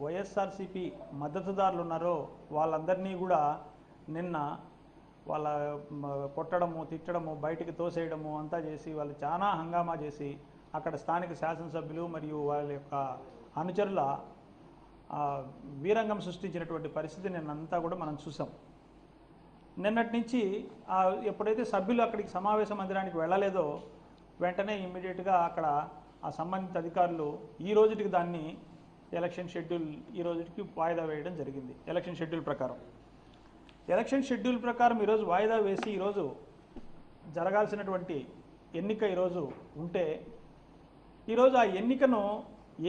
వైఎస్ఆర్సీపీ మద్దతుదారులు ఉన్నారో వాళ్ళందరినీ కూడా నిన్న వాళ్ళ కొట్టడము తిట్టడము బయటికి తోసేయడము అంతా చేసి వాళ్ళు చాలా హంగామా చేసి అక్కడ స్థానిక శాసనసభ్యులు మరియు వాళ్ళ యొక్క అనుచరుల వీరంగం సృష్టించినటువంటి పరిస్థితి నిన్నంతా కూడా మనం చూసాం. నిన్నటి నుంచి ఎప్పుడైతే సభ్యులు అక్కడికి సమావేశ మందిరానికి వెళ్ళలేదో వెంటనే ఇమ్మీడియట్గా అక్కడ ఆ సంబంధిత అధికారులు ఈ రోజుటికి దాన్ని ఎలక్షన్ షెడ్యూల్ ఈ రోజుకి వాయిదా వేయడం జరిగింది. ఎలక్షన్ షెడ్యూల్ ప్రకారం. ఎలక్షన్ షెడ్యూల్ ప్రకారం ఈరోజు వాయిదా వేసి ఈరోజు జరగాల్సినటువంటి ఎన్నిక ఈరోజు ఉంటే ఈరోజు ఆ ఎన్నికను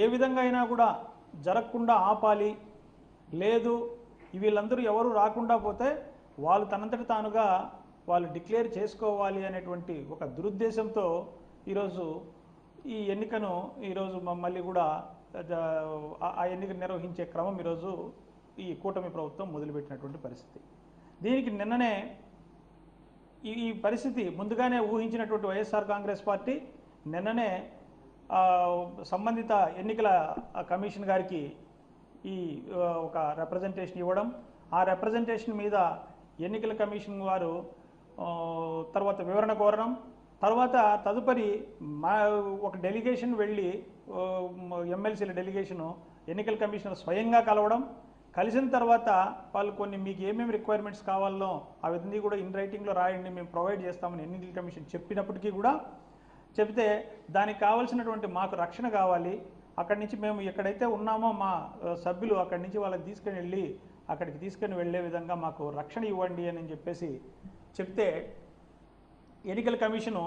ఏ విధంగా అయినా కూడా జరగకుండా ఆపాలి. లేదు వీళ్ళందరూ ఎవరు రాకుండా పోతే వాళ్ళు తనంతట తానుగా వాళ్ళు డిక్లేర్ చేసుకోవాలి అనేటువంటి ఒక దురుద్దేశంతో ఈరోజు ఈ ఎన్నికను ఈరోజు మమ్మల్ని మళ్ళీ కూడా ఆ- ఎన్నిక నిర్వహించే క్రమం ఈరోజు ఈ కూటమి ప్రభుత్వం మొదలుపెట్టినటువంటి పరిస్థితి. దీనికి నిన్ననే ఈ ఈ పరిస్థితి ముందుగానే ఊహించినటువంటి వైఎస్ఆర్ కాంగ్రెస్ పార్టీ నిన్ననే సంబంధిత ఎన్నికల కమిషన్ గారికి ఈ ఒక రిప్రజెంటేషన్ ఇవ్వడం ఆ రిప్రజెంటేషన్ మీద ఎన్నికల కమిషన్ వారు తర్వాత వివరణ కోరడం తర్వాత తదుపరి మా ఒక డెలిగేషన్ వెళ్ళి ఎమ్మెల్సీల డెలిగేషను ఎన్నికల కమిషనర్ స్వయంగా కలవడం కలిసిన తర్వాత వాళ్ళు కొన్ని మీకు ఏమేమి రిక్వైర్మెంట్స్ కావాలో అవన్నీ కూడా ఇన్ రైటింగ్లో రాయండి మేము ప్రొవైడ్ చేస్తామని ఎన్నికల కమిషన్ చెప్పినప్పటికీ కూడా చెబితే దానికి కావాల్సినటువంటి మాకు రక్షణ కావాలి. అక్కడి నుంచి మేము ఎక్కడైతే ఉన్నామో మా సభ్యులు అక్కడి నుంచి వాళ్ళకి తీసుకుని వెళ్ళి అక్కడికి తీసుకొని వెళ్ళే విధంగా మాకు రక్షణ ఇవ్వండి అని చెప్పేసి చెప్తే ఎన్నికల కమిషను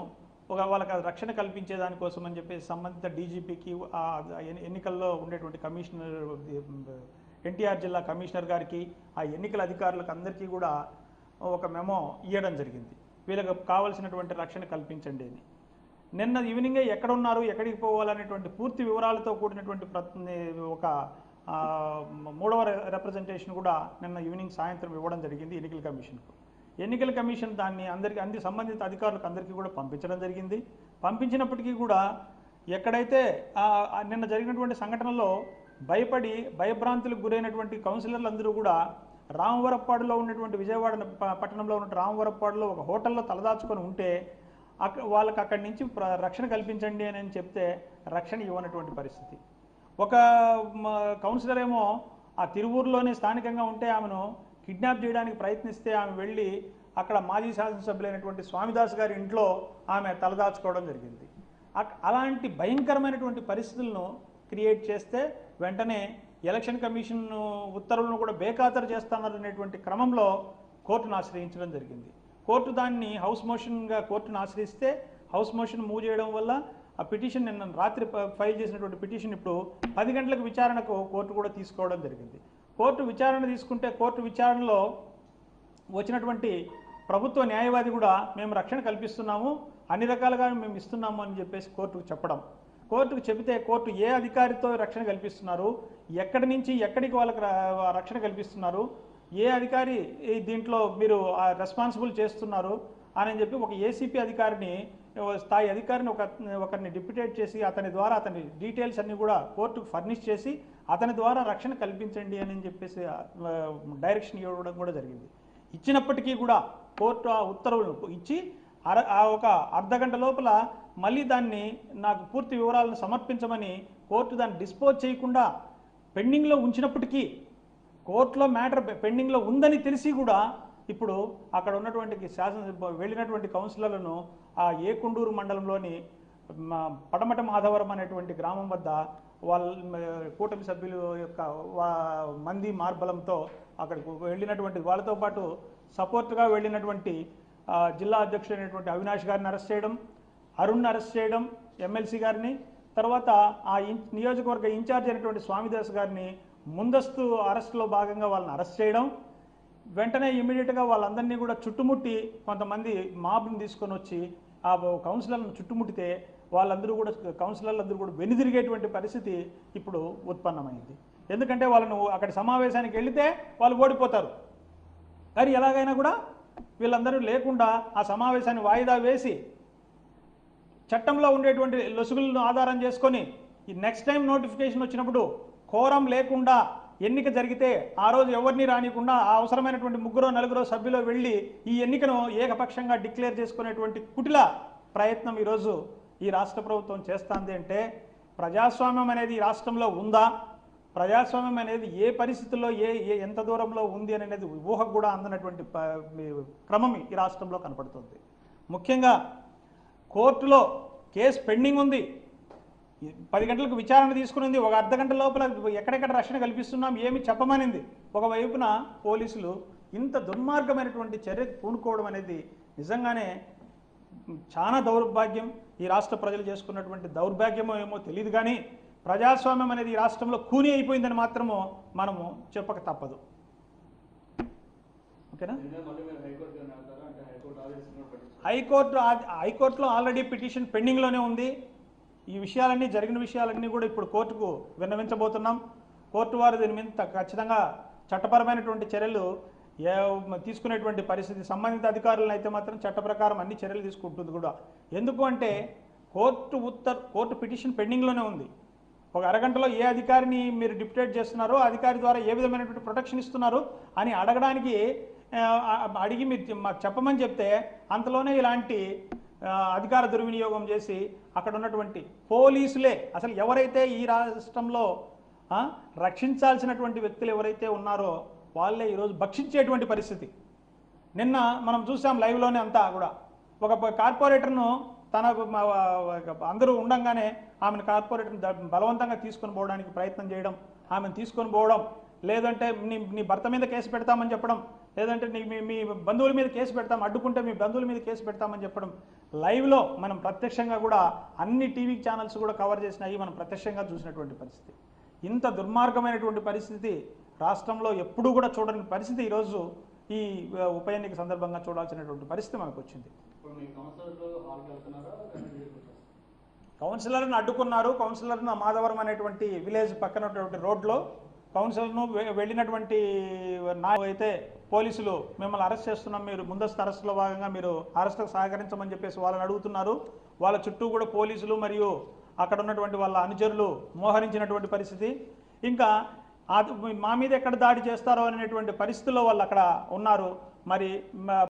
ఒక వాళ్ళకి రక్షణ కల్పించే దానికోసం అని చెప్పేసి సంబంధిత డీజీపీకి ఎన్నికల్లో ఉండేటువంటి కమిషనర్ ఎన్టీఆర్ జిల్లా కమిషనర్ గారికి ఆ ఎన్నికల అధికారులకు అందరికీ కూడా ఒక మెమో ఇవ్వడం జరిగింది. వీళ్ళకి కావాల్సినటువంటి రక్షణ కల్పించండి అని. నిన్న ఈవినింగే ఎక్కడ ఉన్నారు ఎక్కడికి పోవాలనేటువంటి పూర్తి వివరాలతో కూడినటువంటి ఒక మూడవ రిప్రజెంటేషన్ కూడా నిన్న ఈవినింగ్ సాయంత్రం ఇవ్వడం జరిగింది ఎన్నికల కమిషన్కు. ఎన్నికల కమిషన్ దాన్ని అందరికీ అన్ని సంబంధిత అధికారులకు అందరికీ కూడా పంపించడం జరిగింది. పంపించినప్పటికీ కూడా ఎక్కడైతే నిన్న జరిగినటువంటి సంఘటనలో భయపడి భయభ్రాంతులకు గురైనటువంటి కౌన్సిలర్లు అందరూ కూడా రామవరప్పాడులో ఉన్నటువంటి విజయవాడ పట్టణంలో ఉన్న రామవరప్పాడులో ఒక హోటల్లో తలదాచుకొని ఉంటే అక్క వాళ్ళకి అక్కడి నుంచి ప్ర- రక్షణ కల్పించండి అని చెప్తే రక్షణ ఇవ్వనటువంటి పరిస్థితి. ఒక కౌన్సిలర్ ఏమో ఆ తిరువూరులోనే స్థానికంగా ఉంటే ఆమెను కిడ్నాప్ చేయడానికి ప్రయత్నిస్తే ఆమె వెళ్ళి అక్కడ మాజీ శాసనసభ్యులైనటువంటి స్వామిదాస్ గారి ఇంట్లో ఆమె తలదాచుకోవడం జరిగింది. అలాంటి భయంకరమైనటువంటి పరిస్థితులను క్రియేట్ చేస్తే వెంటనే ఎలక్షన్ కమిషన్ ఉత్తర్వులను కూడా బేఖాతరు చేస్తున్నారు క్రమంలో కోర్టును ఆశ్రయించడం జరిగింది. కోర్టు దాన్ని హౌస్ మోషన్గా కోర్టును ఆశ్రయిస్తే హౌస్ మోషన్ మూవ్ చేయడం వల్ల ఆ పిటిషన్ నిన్న రాత్రి ఫైల్ చేసినటువంటి పిటిషన్ ఇప్పుడు పది గంటలకు విచారణకు కోర్టు కూడా తీసుకోవడం జరిగింది. కోర్టు విచారణ తీసుకుంటే కోర్టు విచారణలో వచ్చినటువంటి ప్రభుత్వ న్యాయవాది కూడా మేము రక్షణ కల్పిస్తున్నాము అన్ని రకాలుగా మేము ఇస్తున్నాము అని చెప్పేసి కోర్టుకు చెప్పడం. కోర్టుకు చెబితే కోర్టు ఏ అధికారితో రక్షణ కల్పిస్తున్నారు ఎక్కడి నుంచి ఎక్కడికి వాళ్ళకి రక్షణ కల్పిస్తున్నారు ఏ అధికారి దీంట్లో మీరు రెస్పాన్సిబుల్ చేస్తున్నారు అని చెప్పి ఒక ఏసీపీ అధికారిని స్థాయి అధికారిని ఒక ఒకరిని డిప్యుటేట్ చేసి అతని ద్వారా అతని డీటెయిల్స్ అన్నీ కూడా కోర్టుకు ఫర్నిష్ చేసి అతని ద్వారా రక్షణ కల్పించండి అని చెప్పేసి డైరెక్షన్ ఇవ్వడం కూడా జరిగింది. ఇచ్చినప్పటికీ కూడా కోర్టు ఆ ఉత్తర్వులు ఇచ్చి అర ఆ ఒక అర్ధ గంట లోపల మళ్ళీ దాన్ని నాకు పూర్తి వివరాలను సమర్పించమని కోర్టు దాన్ని డిస్పోజ్ చేయకుండా పెండింగ్లో ఉంచినప్పటికీ కోర్టులో మ్యాటర్ పెండింగ్లో ఉందని తెలిసి కూడా ఇప్పుడు అక్కడ ఉన్నటువంటి శాసన వెళ్ళినటువంటి కౌన్సిలర్లను ఆ ఏకుండూరు మండలంలోని పడమట మాధవరం అనేటువంటి గ్రామం వద్ద వాళ్ళ కూటమి సభ్యులు యొక్క వా- మంది మార్బలంతో అక్కడికి వెళ్ళినటువంటి వాళ్ళతో పాటు సపోర్ట్గా వెళ్ళినటువంటి జిల్లా జిల్లా అధ్యక్షుడైనటువంటి అవినాష్ గారిని అరెస్ట్ చేయడం అరుణ్ అరెస్ట్ చేయడం ఎమ్మెల్సీ గారిని తర్వాత ఆ నియోజకవర్గ ఇన్ఛార్జ్ అయినటువంటి స్వామిదాస్ గారిని ముందస్తు అరెస్టులో భాగంగా వాళ్ళని అరెస్ట్ చేయడం వెంటనే ఇమీడియట్గా వాళ్ళందరినీ కూడా చుట్టుముట్టి కొంతమంది మాబ్ని తీసుకొని వచ్చి ఆ కౌన్సిలర్లను చుట్టుముట్టితే వాళ్ళందరూ కూడా కౌన్సిలర్లందరూ కూడా వెనుదిరిగేటువంటి పరిస్థితి ఇప్పుడు ఉత్పన్నమైంది. ఎందుకంటే వాళ్ళను అక్కడ సమావేశానికి వెళితే వాళ్ళు ఓడిపోతారు. కానీ ఎలాగైనా కూడా వీళ్ళందరూ లేకుండా ఆ సమావేశాన్ని వాయిదా వేసి చట్టంలో ఉండేటువంటి లొసుగులను ఆధారం చేసుకొని ఈ నెక్స్ట్ టైం నోటిఫికేషన్ వచ్చినప్పుడు కోరం లేకుండా ఎన్నిక జరిగితే ఆ రోజు ఎవరిని రానికుండా ఆ అవసరమైనటువంటి ముగ్గురో నలుగురో సభ్యులు వెళ్ళి ఈ ఎన్నికను ఏకపక్షంగా డిక్లేర్ చేసుకునేటువంటి కుటిల ప్రయత్నం ఈరోజు ఈ రాష్ట్ర ప్రభుత్వం చేస్తుంది అంటే ప్రజాస్వామ్యం అనేది ఈ రాష్ట్రంలో ఉందా? ప్రజాస్వామ్యం అనేది ఏ పరిస్థితుల్లో ఏ ఏ ఎంత దూరంలో ఉంది అనేది ఊహకు కూడా అందనటువంటి ప- క్రమం ఈ రాష్ట్రంలో కనపడుతుంది. ముఖ్యంగా కోర్టులో కేసు పెండింగ్ ఉంది. పది గంటలకు విచారణ తీసుకునింది. ఒక అర్ధ గంట లోపల ఎక్కడెక్కడ రక్షణ కల్పిస్తున్నాం ఏమి చెప్పమనింది. ఒకవైపున పోలీసులు ఇంత దుర్మార్గమైనటువంటి చర్యకు పూనుకోవడం అనేది నిజంగానే చాలా దౌర్భాగ్యం. ఈ రాష్ట్ర ప్రజలు చేసుకున్నటువంటి దౌర్భాగ్యమో ఏమో తెలియదు కానీ ప్రజాస్వామ్యం అనేది ఈ రాష్ట్రంలో కూని అయిపోయిందని మాత్రము మనము చెప్పక తప్పదు. ఓకేనా? హైకోర్టు హైకోర్టులో ఆల్రెడీ పిటిషన్ పెండింగ్లోనే ఉంది. ఈ విషయాలన్నీ జరిగిన విషయాలన్నీ కూడా ఇప్పుడు కోర్టుకు విన్నవించబోతున్నాం. కోర్టు వారు దీని మీద ఖచ్చితంగా చట్టపరమైనటువంటి చర్యలు ఏ తీసుకునేటువంటి పరిస్థితి సంబంధిత అధికారులను అయితే మాత్రం చట్ట ప్రకారం అన్ని చర్యలు తీసుకుంటుంది కూడా. ఎందుకు అంటే కోర్టు ఉత్తర్ కోర్టు పిటిషన్ పెండింగ్లోనే ఉంది. ఒక అరగంటలో ఏ అధికారిని మీరు డిప్యుటేట్ చేస్తున్నారో అధికారి ద్వారా ఏ విధమైనటువంటి ప్రొటెక్షన్ ఇస్తున్నారు అని అడగడానికి అడిగి మీరు మాకు చెప్పమని చెప్తే అంతలోనే ఇలాంటి అధికార దుర్వినియోగం చేసి అక్కడ ఉన్నటువంటి పోలీసులే అసలు ఎవరైతే ఈ రాష్ట్రంలో రక్షించాల్సినటువంటి వ్యక్తులు ఎవరైతే ఉన్నారో వాళ్ళే ఈరోజు భక్షించేటువంటి పరిస్థితి. నిన్న మనం చూసాం లైవ్లోనే అంతా కూడా. ఒక కార్పొరేటర్ను తన అందరూ ఉండంగానే ఆమెను కార్పొరేటర్ని బలవంతంగా తీసుకొని పోవడానికి ప్రయత్నం చేయడం ఆమెను తీసుకొని పోవడం లేదంటే నీ నీ భర్త మీద కేసు పెడతామని చెప్పడం లేదంటే మీ మీ బంధువుల మీద కేసు పెడతాం అడ్డుకుంటే మీ బంధువుల మీద కేసు పెడతామని చెప్పడం. లైవ్లో మనం ప్రత్యక్షంగా కూడా అన్ని టీవీ ఛానల్స్ కూడా కవర్ చేసినాయి మనం ప్రత్యక్షంగా చూసినటువంటి పరిస్థితి. ఇంత దుర్మార్గమైనటువంటి పరిస్థితి రాష్ట్రంలో ఎప్పుడూ కూడా చూడని పరిస్థితి ఈరోజు ఈ ఉప ఎన్నిక సందర్భంగా చూడాల్సినటువంటి పరిస్థితి మనకు వచ్చింది కౌన్సిలర్ను అడ్డుకున్నారు. కౌన్సిలర్ను మాధవరం అనేటువంటి విలేజ్ పక్కన రోడ్లో కౌన్సిలర్ను వెళ్ళినటువంటి నా అయితే పోలీసులు మిమ్మల్ని అరెస్ట్ చేస్తున్నాం మీరు ముందస్తు అరెస్టులో భాగంగా మీరు అరెస్టుకు సహకరించమని చెప్పేసి వాళ్ళని అడుగుతున్నారు. వాళ్ళ చుట్టూ కూడా పోలీసులు మరియు అక్కడ ఉన్నటువంటి వాళ్ళ అనుచరులు మోహరించినటువంటి పరిస్థితి. ఇంకా మా మీద ఎక్కడ దాడి చేస్తారో అనేటువంటి పరిస్థితుల్లో వాళ్ళు అక్కడ ఉన్నారు. మరి